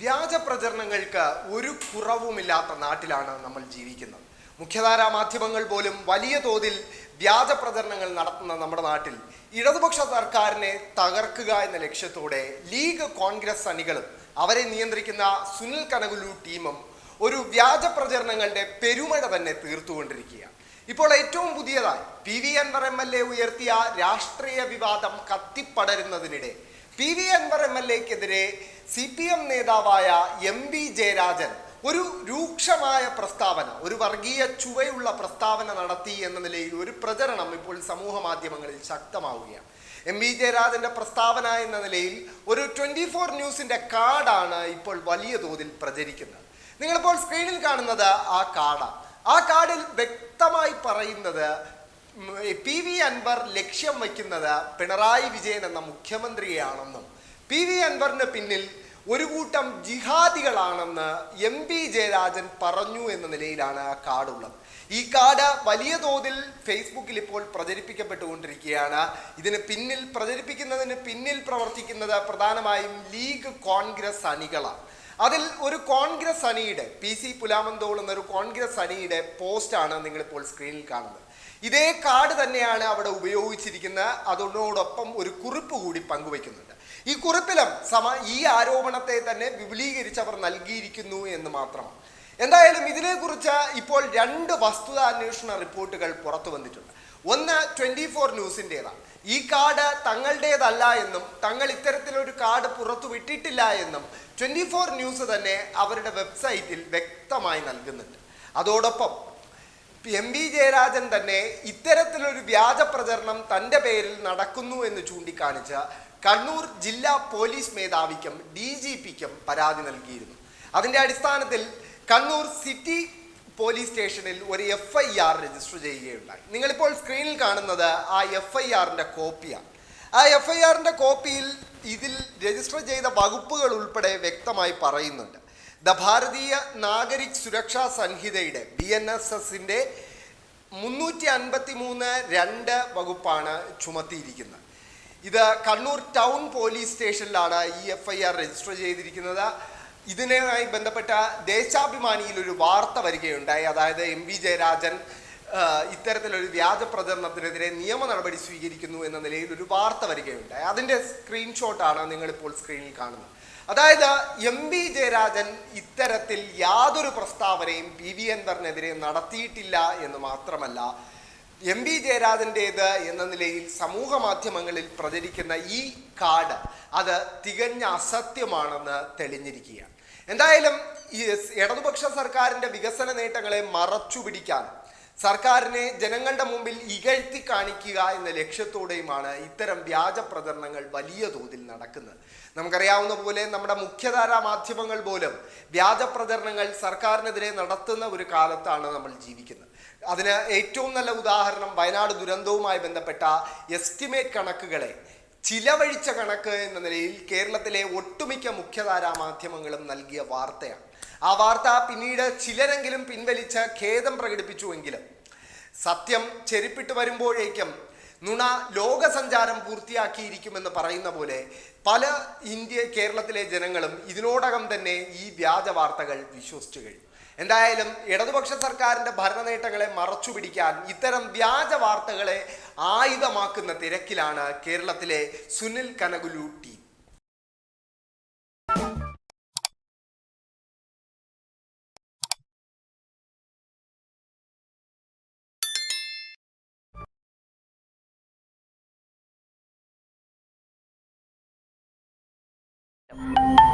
വ്യാജ പ്രചരണങ്ങൾക്ക് ഒരു കുറവുമില്ലാത്ത നാട്ടിലാണ് നമ്മൾ ജീവിക്കുന്നത്. മുഖ്യധാരാ മാധ്യമങ്ങൾ പോലും വലിയ തോതിൽ വ്യാജ പ്രചരണങ്ങൾ നടത്തുന്ന നമ്മുടെ നാട്ടിൽ ഇടതുപക്ഷ സർക്കാരിനെ തകർക്കുക എന്ന ലക്ഷ്യത്തോടെ ലീഗ് കോൺഗ്രസ് അണികളും അവരെ നിയന്ത്രിക്കുന്ന സുനിൽ കനകുലു ടീമും ഒരു വ്യാജ പ്രചരണങ്ങളുടെ പെരുമഴ തന്നെ തീർത്തുകൊണ്ടിരിക്കുകയാണ്. ഇപ്പോൾ ഏറ്റവും പുതിയതായി P V Anvar M L A ഉയർത്തിയ രാഷ്ട്രീയ വിവാദം കത്തിപ്പടരുന്നതിനിടെ P V Anvar M L എക്കെതിരെ C P M നേതാവായ എം വി ജയരാജൻ ഒരു രൂക്ഷമായ പ്രസ്താവന ഒരു വർഗീയ ചുവയുള്ള പ്രസ്താവന നടത്തി എന്ന നിലയിൽ ഒരു പ്രചരണം ഇപ്പോൾ സമൂഹ മാധ്യമങ്ങളിൽ ശക്തമാവുകയാണ്. എം വി ജയരാജന്റെ പ്രസ്താവന എന്ന നിലയിൽ ഒരു ട്വന്റി ഫോർ ന്യൂസിന്റെ കാർഡാണ് ഇപ്പോൾ വലിയ തോതിൽ പ്രചരിക്കുന്നത്. നിങ്ങളിപ്പോൾ സ്ക്രീനിൽ കാണുന്നത് ആ കാർഡാണ് ആ കാർഡിൽ വ്യക്തമായി പറയുന്നത് പി വി അൻവർ ലക്ഷ്യം വയ്ക്കുന്നത് പിണറായി വിജയൻ എന്ന മുഖ്യമന്ത്രിയാണെന്നും പി വി അൻവറിന് പിന്നിൽ ഒരു കൂട്ടം ജിഹാദികളാണെന്ന് എം പി ജയരാജൻ പറഞ്ഞു എന്ന നിലയിലാണ് ആ കാർഡുള്ളത് ഈ കാർഡ് വലിയ തോതിൽ ഫേസ്ബുക്കിൽ ഇപ്പോൾ പ്രചരിപ്പിക്കപ്പെട്ടുകൊണ്ടിരിക്കുകയാണ്. ഇതിന് പിന്നിൽ പ്രചരിപ്പിക്കുന്നതിന് പിന്നിൽ പ്രവർത്തിക്കുന്നത് പ്രധാനമായും ലീഗ് കോൺഗ്രസ് അണികളാണ്. അതിൽ ഒരു കോൺഗ്രസ് അണിയുടെ പി സി പുലാമന്തോൾ എന്നൊരു കോൺഗ്രസ് അണിയുടെ പോസ്റ്റാണ് നിങ്ങളിപ്പോൾ സ്ക്രീനിൽ കാണുന്നത്. ഇതേ കാർഡ് തന്നെയാണ് അവിടെ ഉപയോഗിച്ചിരിക്കുന്ന അതിനോടൊപ്പം ഒരു കുറിപ്പ് കൂടി പങ്കുവയ്ക്കുന്നുണ്ട്. ഈ കുറിപ്പിലും സമ ഈ ആരോപണത്തെ തന്നെ വിപുലീകരിച്ച് അവർ നൽകിയിരിക്കുന്നു എന്ന് മാത്രമാണ് എന്തായാലും ഇതിനെക്കുറിച്ച് ഇപ്പോൾ രണ്ട് വസ്തുതാന്വേഷണ റിപ്പോർട്ടുകൾ പുറത്തു വന്നിട്ടുണ്ട്. ഒന്ന് ട്വന്റി ഫോർ ന്യൂസിന്റെതാണ് ഈ കാർഡ് തങ്ങളുടേതല്ല എന്നും തങ്ങൾ ഇത്തരത്തിലൊരു കാർഡ് പുറത്തു വിട്ടിട്ടില്ല എന്നും ട്വന്റി ഫോർ ന്യൂസ് തന്നെ അവരുടെ വെബ്സൈറ്റിൽ വ്യക്തമായി നൽകുന്നുണ്ട്. അതോടൊപ്പം എം വി ജയരാജൻ തന്നെ ഇത്തരത്തിലൊരു വ്യാജ പ്രചരണം തന്റെ പേരിൽ നടക്കുന്നു എന്ന് ചൂണ്ടിക്കാണിച്ച് കണ്ണൂർ ജില്ലാ പോലീസ് മേധാവിക്കും ഡി ജി പിക്കും പരാതി നൽകിയിരുന്നു. അതിന്റെ അടിസ്ഥാനത്തിൽ കണ്ണൂർ സിറ്റി പോലീസ് സ്റ്റേഷനിൽ ഒരു എഫ് ഐ ആർ രജിസ്റ്റർ ചെയ്യുകയുണ്ടായി. നിങ്ങളിപ്പോൾ സ്ക്രീനിൽ കാണുന്നത് ആ എഫ് ഐ ആറിന്റെ കോപ്പിയാണ്. ആ എഫ് ഐ ആറിന്റെ കോപ്പിയിൽ ഇതിൽ രജിസ്റ്റർ ചെയ്ത വകുപ്പുകൾ ഉൾപ്പെടെ വ്യക്തമായി പറയുന്നുണ്ട്. ദ ഭാരതീയ നാഗരിക് സുരക്ഷാ സംഹിതയുടെ ബി എൻ എസ് എസിന്റെ മുന്നൂറ്റി അൻപത്തി മൂന്ന് രണ്ട് വകുപ്പാണ് ചുമത്തിയിരിക്കുന്നത്. ഇത് കണ്ണൂർ ടൗൺ പോലീസ് സ്റ്റേഷനിലാണ് ഈ എഫ് ഐ ആർ രജിസ്റ്റർ ചെയ്തിരിക്കുന്നത്. ഇതിനുമായി ബന്ധപ്പെട്ട ദേശാഭിമാനിയിൽ ഒരു വാർത്ത വരികയുണ്ടായി. അതായത് എം വി ജയരാജൻ ഇത്തരത്തിലൊരു വ്യാജ പ്രചരണത്തിനെതിരെ നിയമ നടപടി സ്വീകരിക്കുന്നു എന്ന നിലയിൽ ഒരു വാർത്ത വരികയുണ്ടായി. അതിന്റെ സ്ക്രീൻഷോട്ടാണ് നിങ്ങളിപ്പോൾ സ്ക്രീനിൽ കാണുന്നത്. അതായത് എം വി ജയരാജൻ ഇത്തരത്തിൽ യാതൊരു പ്രസ്താവനയും പി വി അൻവറിനെതിരെ നടത്തിയിട്ടില്ല എന്ന് മാത്രമല്ല എം വി ജയരാജന്റേത് എന്ന നിലയിൽ സമൂഹ മാധ്യമങ്ങളിൽ പ്രചരിക്കുന്ന ഈ കാർഡ് അത് തികഞ്ഞ അസത്യമാണെന്ന് തെളിഞ്ഞിരിക്കുകയാണ്. എന്തായാലും ഈ ഇടതുപക്ഷ സർക്കാരിന്റെ വികസന നേട്ടങ്ങളെ മറച്ചു പിടിക്കാൻ സർക്കാരിനെ ജനങ്ങളുടെ മുമ്പിൽ ഇകഴ്ത്തി കാണിക്കുക എന്ന ലക്ഷ്യത്തോടെയുമാണ് ഇത്തരം വ്യാജ പ്രചരണങ്ങൾ വലിയ തോതിൽ നടക്കുന്നത്. നമുക്കറിയാവുന്ന പോലെ നമ്മുടെ മുഖ്യധാരാ മാധ്യമങ്ങൾ പോലും വ്യാജ പ്രചരണങ്ങൾ സർക്കാരിനെതിരെ നടത്തുന്ന ഒരു കാലത്താണ് നമ്മൾ ജീവിക്കുന്നത്. അതിന് ഏറ്റവും നല്ല ഉദാഹരണം വയനാട് ദുരന്തവുമായി ബന്ധപ്പെട്ട എസ്റ്റിമേറ്റ് കണക്കുകളെ ചിലവഴിച്ച കണക്ക് എന്ന നിലയിൽ കേരളത്തിലെ ഒട്ടുമിക്ക മുഖ്യധാരാ മാധ്യമങ്ങളും നൽകിയ വാർത്തയാണ്. ആ വാർത്ത പിന്നീട് ചിലരെങ്കിലും പിൻവലിച്ച് ഖേദം പ്രകടിപ്പിച്ചുവെങ്കിലും സത്യം ചെരിപ്പിട്ട് വരുമ്പോഴേക്കും നുണ ലോകസഞ്ചാരം പൂർത്തിയാക്കിയിരിക്കുമെന്ന് പറയുന്ന പോലെ പല ഇന്ത്യ കേരളത്തിലെ ജനങ്ങളും ഇതിനോടകം തന്നെ ഈ വ്യാജ വാർത്തകൾ വിശ്വസിച്ചു കഴിഞ്ഞു. എന്തായാലും ഇടതുപക്ഷ സർക്കാരിന്റെ ഭരണ നേട്ടങ്ങളെ മറച്ചു പിടിക്കാൻ ഇത്തരം വ്യാജ വാർത്തകളെ ആയുധമാക്കുന്ന തിരക്കിലാണ് കേരളത്തിലെ സുനിൽ കനകുലു ടീം Yep.